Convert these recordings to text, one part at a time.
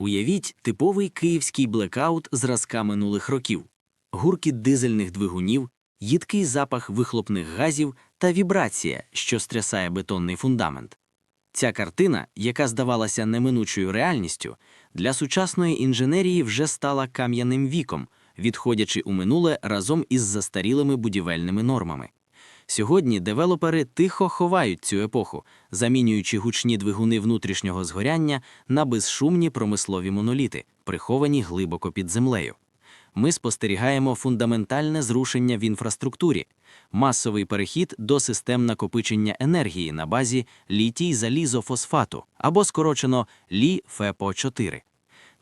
Уявіть типовий київський блекаут зразка минулих років, гуркіт дизельних двигунів, їдкий запах вихлопних газів та вібрація, що стрясає бетонний фундамент. Ця картина, яка здавалася неминучою реальністю, для сучасної інженерії вже стала кам'яним віком, відходячи у минуле разом із застарілими будівельними нормами. Сьогодні девелопери тихо ховають цю епоху, замінюючи гучні двигуни внутрішнього згоряння на безшумні промислові моноліти, приховані глибоко під землею. Ми спостерігаємо фундаментальне зрушення в інфраструктурі, масовий перехід до систем накопичення енергії на базі літій залізофосфату або скорочено ЛІ-ФЕПО-4.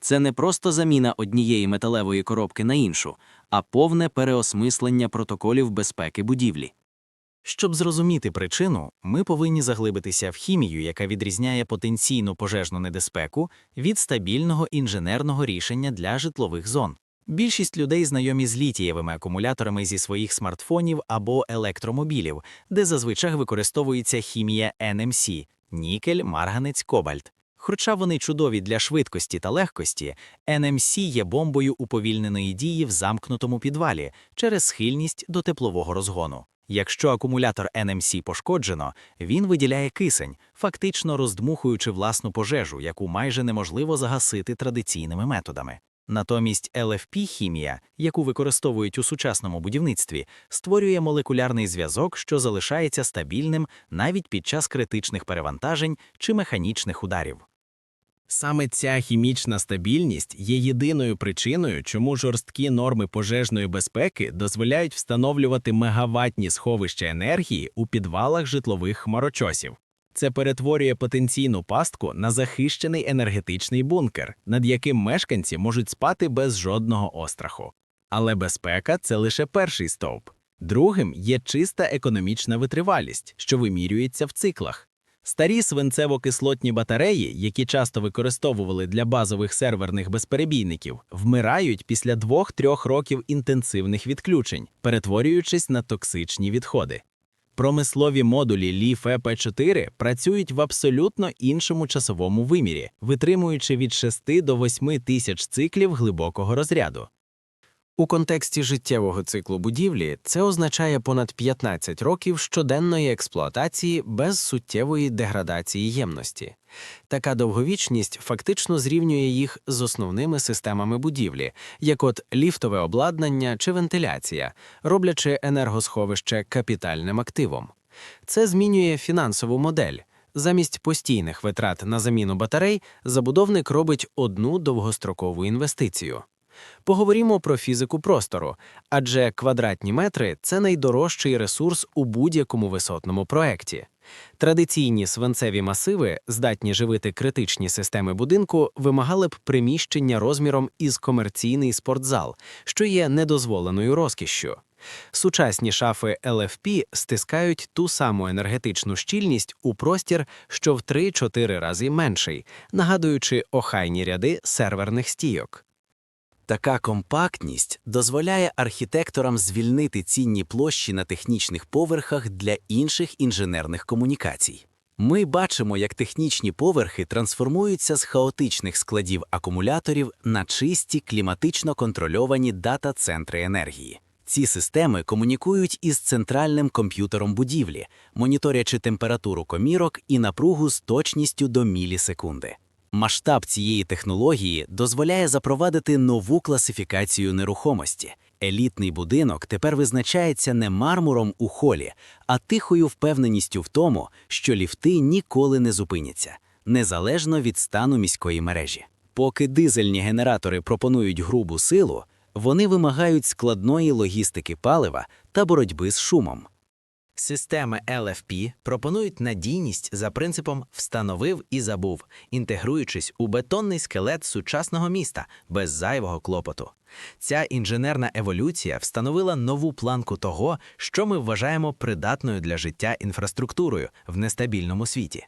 Це не просто заміна однієї металевої коробки на іншу, а повне переосмислення протоколів безпеки будівлі. Щоб зрозуміти причину, ми повинні заглибитися в хімію, яка відрізняє потенційну пожежну небезпеку від стабільного інженерного рішення для житлових зон. Більшість людей знайомі з літієвими акумуляторами зі своїх смартфонів або електромобілів, де зазвичай використовується хімія NMC – нікель, марганець, кобальт. Хоча вони чудові для швидкості та легкості, NMC є бомбою уповільненої дії в замкнутому підвалі через схильність до теплового розгону. Якщо акумулятор NMC пошкоджено, він виділяє кисень, фактично роздмухуючи власну пожежу, яку майже неможливо загасити традиційними методами. Натомість LFP-хімія, яку використовують у сучасному будівництві, створює молекулярний зв'язок, що залишається стабільним навіть під час критичних перевантажень чи механічних ударів. Саме ця хімічна стабільність є єдиною причиною, чому жорсткі норми пожежної безпеки дозволяють встановлювати мегаватні сховища енергії у підвалах житлових хмарочосів. Це перетворює потенційну пастку на захищений енергетичний бункер, над яким мешканці можуть спати без жодного остраху. Але безпека це лише перший стовп. Другим є чиста економічна витривалість, що вимірюється в циклах. Старі свинцево-кислотні батареї, які часто використовували для базових серверних безперебійників, вмирають після 2-3 років інтенсивних відключень, перетворюючись на токсичні відходи. Промислові модулі LIF-EP4 працюють в абсолютно іншому часовому вимірі, витримуючи від 6 до 8 тисяч циклів глибокого розряду. У контексті життєвого циклу будівлі це означає понад 15 років щоденної експлуатації без суттєвої деградації ємності. Така довговічність фактично зрівнює їх з основними системами будівлі, як от ліфтове обладнання чи вентиляція, роблячи енергосховище капітальним активом. Це змінює фінансову модель. Замість постійних витрат на заміну батарей забудовник робить одну довгострокову інвестицію. Поговоримо про фізику простору, адже квадратні метри це найдорожчий ресурс у будь-якому висотному проекті. Традиційні свинцеві масиви, здатні живити критичні системи будинку, вимагали б приміщення розміром із комерційний спортзал, що є недозволеною розкішшю. Сучасні шафи LFP стискають ту саму енергетичну щільність у простір, що в 3-4 рази менший, нагадуючи охайні ряди серверних стійок. Така компактність дозволяє архітекторам звільнити цінні площі на технічних поверхах для інших інженерних комунікацій. Ми бачимо, як технічні поверхи трансформуються з хаотичних складів акумуляторів на чисті кліматично контрольовані дата-центри енергії. Ці системи комунікують із центральним комп'ютером будівлі, моніторячи температуру комірок і напругу з точністю до мілісекунди. Масштаб цієї технології дозволяє запровадити нову класифікацію нерухомості. Елітний будинок тепер визначається не мармуром у холі, а тихою впевненістю в тому, що ліфти ніколи не зупиняться, незалежно від стану міської мережі. Поки дизельні генератори пропонують грубу силу, вони вимагають складної логістики палива та боротьби з шумом. Системи LFP пропонують надійність за принципом встановив і забув, інтегруючись у бетонний скелет сучасного міста без зайвого клопоту. Ця інженерна еволюція встановила нову планку того, що ми вважаємо придатною для життя інфраструктурою в нестабільному світі.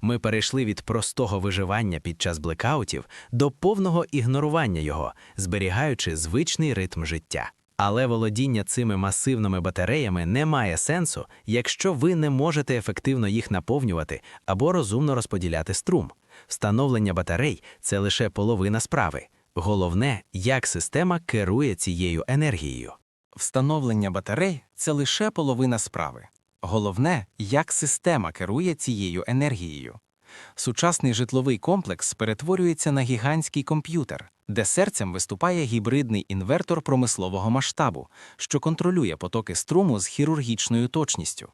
Ми перейшли від простого виживання під час блекаутів до повного ігнорування його, зберігаючи звичний ритм життя. Але володіння цими масивними батареями не має сенсу, якщо ви не можете ефективно їх наповнювати або розумно розподіляти струм. Встановлення батарей це лише половина справи. Головне, як система керує цією енергією. Встановлення батарей це лише половина справи. Головне, як система керує цією енергією. Сучасний житловий комплекс перетворюється на гігантський комп'ютер, де серцем виступає гібридний інвертор промислового масштабу, що контролює потоки струму з хірургічною точністю.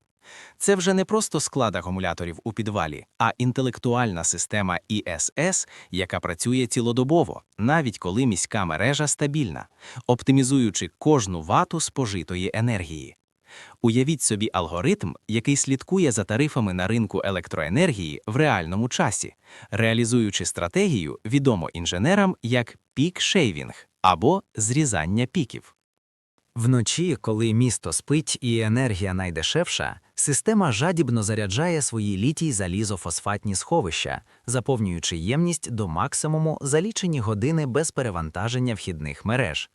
Це вже не просто склад акумуляторів у підвалі, а інтелектуальна система ІСС, яка працює цілодобово, навіть коли міська мережа стабільна, оптимізуючи кожну вату спожитої енергії. Уявіть собі алгоритм, який слідкує за тарифами на ринку електроенергії в реальному часі, реалізуючи стратегію, відому інженерам як пік-шейвінг або зрізання піків. Вночі, коли місто спить і енергія найдешевша, система жадібно заряджає свої літій залізофосфатні сховища, заповнюючи ємність до максимуму за лічені години без перевантаження вхідних мереж.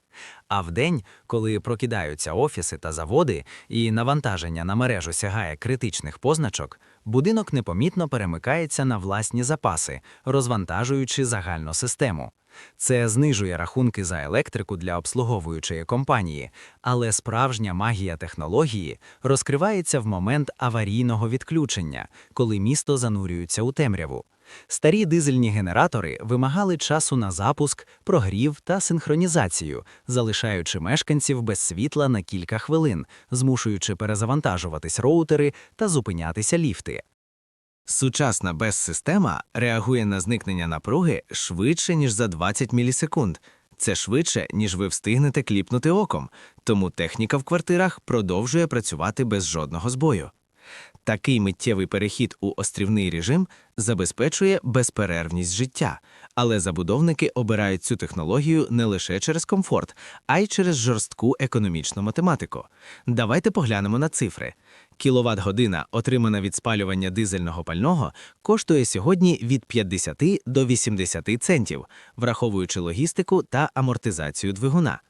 А вдень, коли прокидаються офіси та заводи і навантаження на мережу сягає критичних позначок, будинок непомітно перемикається на власні запаси, розвантажуючи загальну систему. Це знижує рахунки за електрику для обслуговуючої компанії, але справжня магія технології розкривається в момент аварійного відключення, коли місто занурюється у темряву. Старі дизельні генератори вимагали часу на запуск, прогрів та синхронізацію, залишаючи мешканців без світла на кілька хвилин, змушуючи перезавантажуватись роутери та зупинятися ліфти. Сучасна безсистема реагує на зникнення напруги швидше, ніж за 20 мілісекунд. Це швидше, ніж ви встигнете кліпнути оком, тому техніка в квартирах продовжує працювати без жодного збою. Такий миттєвий перехід у острівний режим забезпечує безперервність життя, але забудовники обирають цю технологію не лише через комфорт, а й через жорстку економічну математику. Давайте поглянемо на цифри. Кіловат-година, отримана від спалювання дизельного пального, коштує сьогодні від 50 до 80 центів, враховуючи логістику та амортизацію двигуна.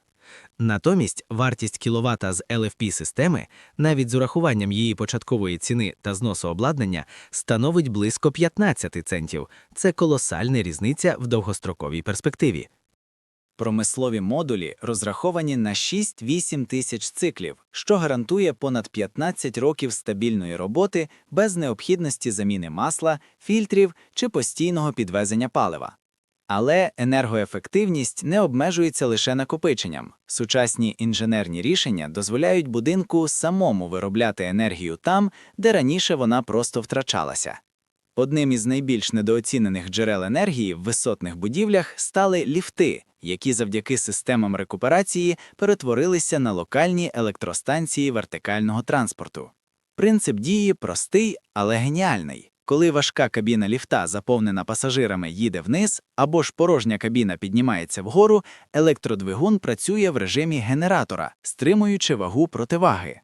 Натомість вартість кіловата з LFP-системи, навіть з урахуванням її початкової ціни та зносу обладнання, становить близько 15 центів. Це колосальна різниця в довгостроковій перспективі. Промислові модулі розраховані на 6-8 тисяч циклів, що гарантує понад 15 років стабільної роботи без необхідності заміни масла, фільтрів чи постійного підвезення палива. Але енергоефективність не обмежується лише накопиченням. Сучасні інженерні рішення дозволяють будинку самому виробляти енергію там, де раніше вона просто втрачалася. Одним із найбільш недооцінених джерел енергії в висотних будівлях стали ліфти, які завдяки системам рекуперації перетворилися на локальні електростанції вертикального транспорту. Принцип дії простий, але геніальний. Коли важка кабіна ліфта, заповнена пасажирами, їде вниз, або ж порожня кабіна піднімається вгору, електродвигун працює в режимі генератора, стримуючи вагу противаги.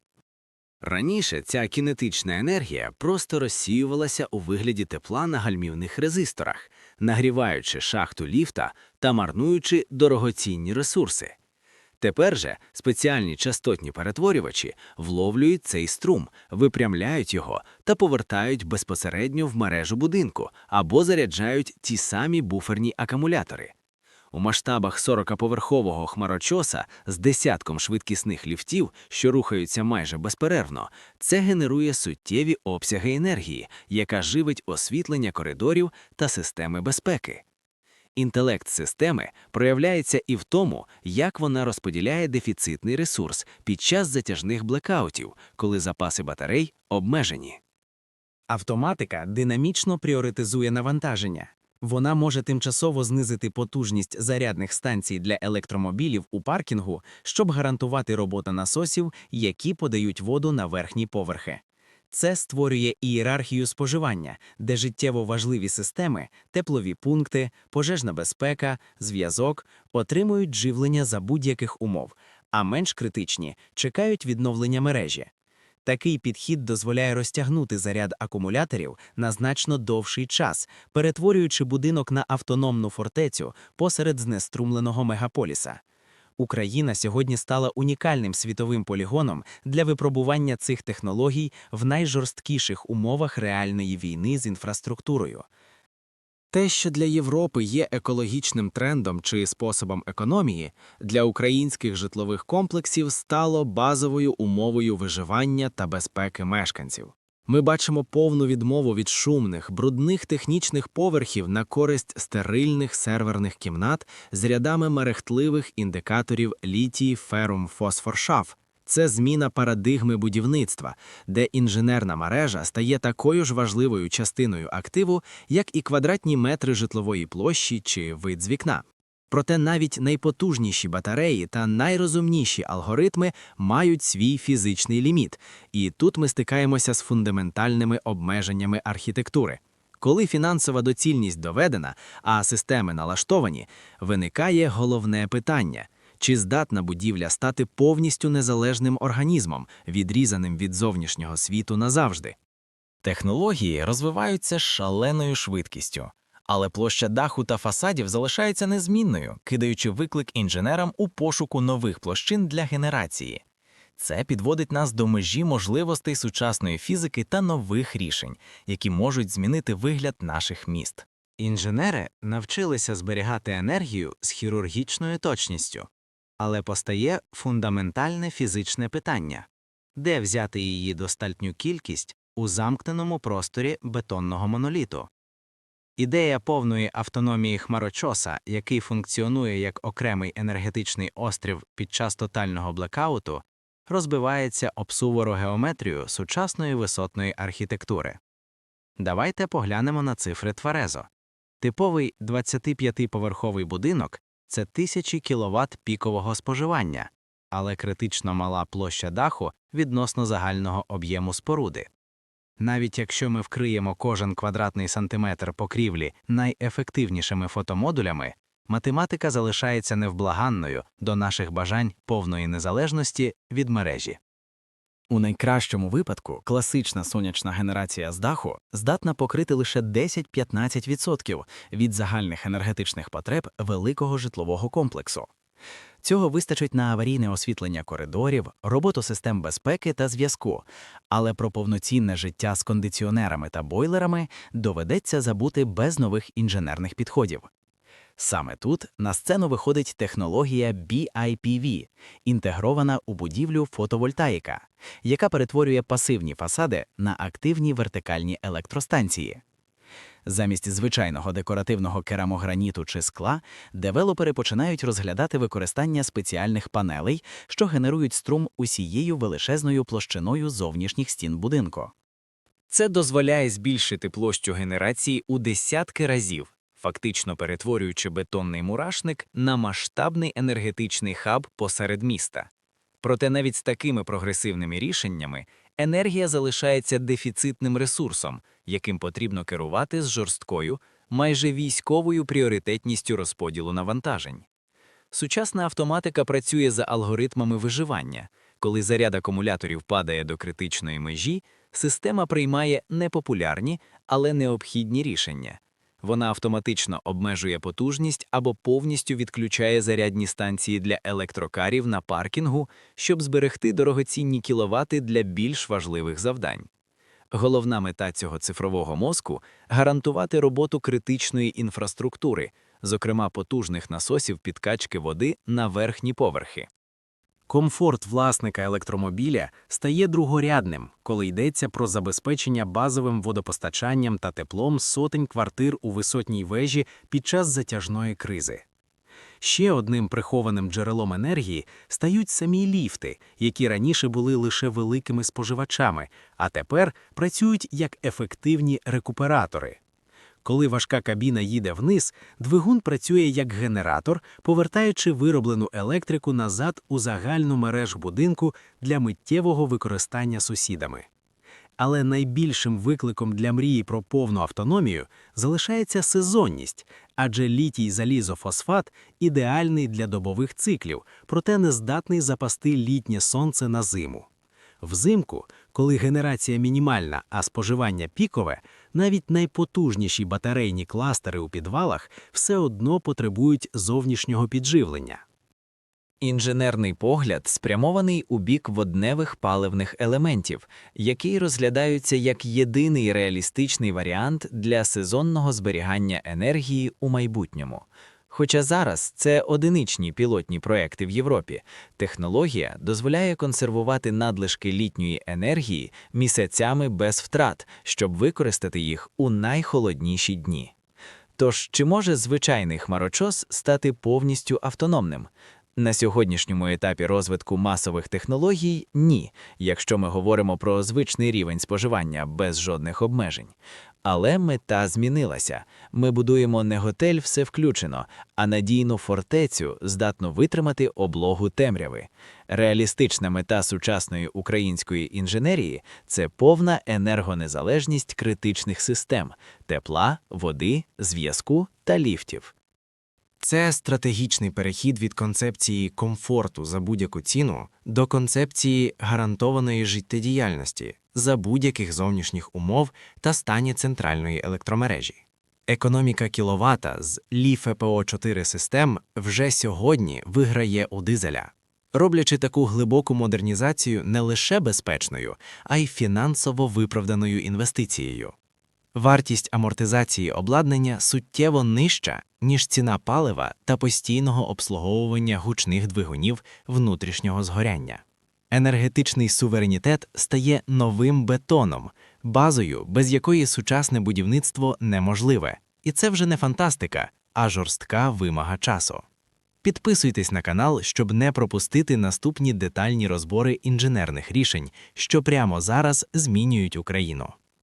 Раніше ця кінетична енергія просто розсіювалася у вигляді тепла на гальмівних резисторах, нагріваючи шахту ліфта та марнуючи дорогоцінні ресурси. Тепер же спеціальні частотні перетворювачі вловлюють цей струм, випрямляють його та повертають безпосередньо в мережу будинку або заряджають ті самі буферні акумулятори. У масштабах 40-поверхового хмарочоса з десятком швидкісних ліфтів, що рухаються майже безперервно, це генерує суттєві обсяги енергії, яка живить освітлення коридорів та системи безпеки. Інтелект системи проявляється і в тому, як вона розподіляє дефіцитний ресурс під час затяжних блекаутів, коли запаси батарей обмежені. Автоматика динамічно пріоритизує навантаження. Вона може тимчасово знизити потужність зарядних станцій для електромобілів у паркінгу, щоб гарантувати роботу насосів, які подають воду на верхні поверхи. Це створює ієрархію споживання, де життєво важливі системи, теплові пункти, пожежна безпека, зв'язок отримують живлення за будь-яких умов, а менш критичні чекають відновлення мережі. Такий підхід дозволяє розтягнути заряд акумуляторів на значно довший час, перетворюючи будинок на автономну фортецю посеред знеструмленого мегаполіса. Україна сьогодні стала унікальним світовим полігоном для випробування цих технологій в найжорсткіших умовах реальної війни з інфраструктурою. Те, що для Європи є екологічним трендом чи способом економії, для українських житлових комплексів стало базовою умовою виживання та безпеки мешканців. Ми бачимо повну відмову від шумних, брудних технічних поверхів на користь стерильних серверних кімнат з рядами мерехтливих індикаторів літій ферум фосфоршаф. Це зміна парадигми будівництва, де інженерна мережа стає такою ж важливою частиною активу, як і квадратні метри житлової площі чи вид з вікна. Проте навіть найпотужніші батареї та найрозумніші алгоритми мають свій фізичний ліміт, і тут ми стикаємося з фундаментальними обмеженнями архітектури. Коли фінансова доцільність доведена, а системи налаштовані, виникає головне питання. Чи здатна будівля стати повністю незалежним організмом, відрізаним від зовнішнього світу назавжди? Технології розвиваються шаленою швидкістю, але площа даху та фасадів залишається незмінною, кидаючи виклик інженерам у пошуку нових площин для генерації. Це підводить нас до межі можливостей сучасної фізики та нових рішень, які можуть змінити вигляд наших міст. Інженери навчилися зберігати енергію з хірургічною точністю, але постає фундаментальне фізичне питання де взяти її достатню кількість у замкненому просторі бетонного моноліту. Ідея повної автономії хмарочоса, який функціонує як окремий енергетичний острів під час тотального блекауту, розбивається об сувору геометрію сучасної висотної архітектури. Давайте поглянемо на цифри Тверезо. Типовий 25-поверховий будинок це тисячі кіловат пікового споживання, але критично мала площа даху відносно загального об'єму споруди. Навіть якщо ми вкриємо кожен квадратний сантиметр покрівлі найефективнішими фотомодулями, математика залишається невблаганною до наших бажань повної незалежності від мережі. У найкращому випадку класична сонячна генерація з даху здатна покрити лише 10-15% від загальних енергетичних потреб великого житлового комплексу. Цього вистачить на аварійне освітлення коридорів, роботу систем безпеки та зв'язку, але про повноцінне життя з кондиціонерами та бойлерами доведеться забути без нових інженерних підходів. Саме тут на сцену виходить технологія BIPV, інтегрована у будівлю фотовольтаїка, яка перетворює пасивні фасади на активні вертикальні електростанції. Замість звичайного декоративного керамограніту чи скла девелопери починають розглядати використання спеціальних панелей, що генерують струм усією величезною площиною зовнішніх стін будинку. Це дозволяє збільшити площу генерації у десятки разів, фактично перетворюючи бетонний мурашник на масштабний енергетичний хаб посеред міста. Проте навіть з такими прогресивними рішеннями енергія залишається дефіцитним ресурсом, яким потрібно керувати з жорсткою, майже військовою пріоритетністю розподілу навантажень. Сучасна автоматика працює за алгоритмами виживання. Коли заряд акумуляторів падає до критичної межі, система приймає непопулярні, але необхідні рішення. Вона автоматично обмежує потужність або повністю відключає зарядні станції для електрокарів на паркінгу, щоб зберегти дорогоцінні кіловати для більш важливих завдань. Головна мета цього цифрового мозку гарантувати роботу критичної інфраструктури, зокрема потужних насосів підкачки води на верхні поверхи. Комфорт власника електромобіля стає другорядним, коли йдеться про забезпечення базовим водопостачанням та теплом сотень квартир у висотній вежі під час затяжної кризи. Ще одним прихованим джерелом енергії стають самі ліфти, які раніше були лише великими споживачами, а тепер працюють як ефективні рекуператори. Коли важка кабіна їде вниз, двигун працює як генератор, повертаючи вироблену електрику назад у загальну мережу будинку для миттєвого використання сусідами. Але найбільшим викликом для мрії про повну автономію залишається сезонність, адже літій залізофосфат ідеальний для добових циклів, проте не здатний запасти літнє сонце на зиму. Взимку, коли генерація мінімальна, а споживання пікове, навіть найпотужніші батарейні кластери у підвалах все одно потребують зовнішнього підживлення. Інженерний погляд спрямований у бік водневих паливних елементів, які розглядаються як єдиний реалістичний варіант для сезонного зберігання енергії у майбутньому. Хоча зараз це одиничні пілотні проекти в Європі, технологія дозволяє консервувати надлишки літньої енергії місяцями без втрат, щоб використати їх у найхолодніші дні. Тож, чи може звичайний хмарочос стати повністю автономним? На сьогоднішньому етапі розвитку масових технологій ні, якщо ми говоримо про звичний рівень споживання без жодних обмежень. Але мета змінилася. Ми будуємо не готель все включено, а надійну фортецю, здатну витримати облогу темряви. Реалістична мета сучасної української інженерії це повна енергонезалежність критичних систем тепла, води, зв'язку та ліфтів. Це стратегічний перехід від концепції комфорту за будь-яку ціну до концепції гарантованої життєдіяльності за будь-яких зовнішніх умов та стані центральної електромережі. Економіка кіловата з ліфпо 4 систем вже сьогодні виграє у дизеля, роблячи таку глибоку модернізацію не лише безпечною, а й фінансово виправданою інвестицією. Вартість амортизації обладнання суттєво нижча, ніж ціна палива та постійного обслуговування гучних двигунів внутрішнього згоряння. Енергетичний суверенітет стає новим бетоном, базою, без якої сучасне будівництво неможливе. І це вже не фантастика, а жорстка вимога часу. Підписуйтесь на канал, щоб не пропустити наступні детальні розбори інженерних рішень, що прямо зараз змінюють Україну.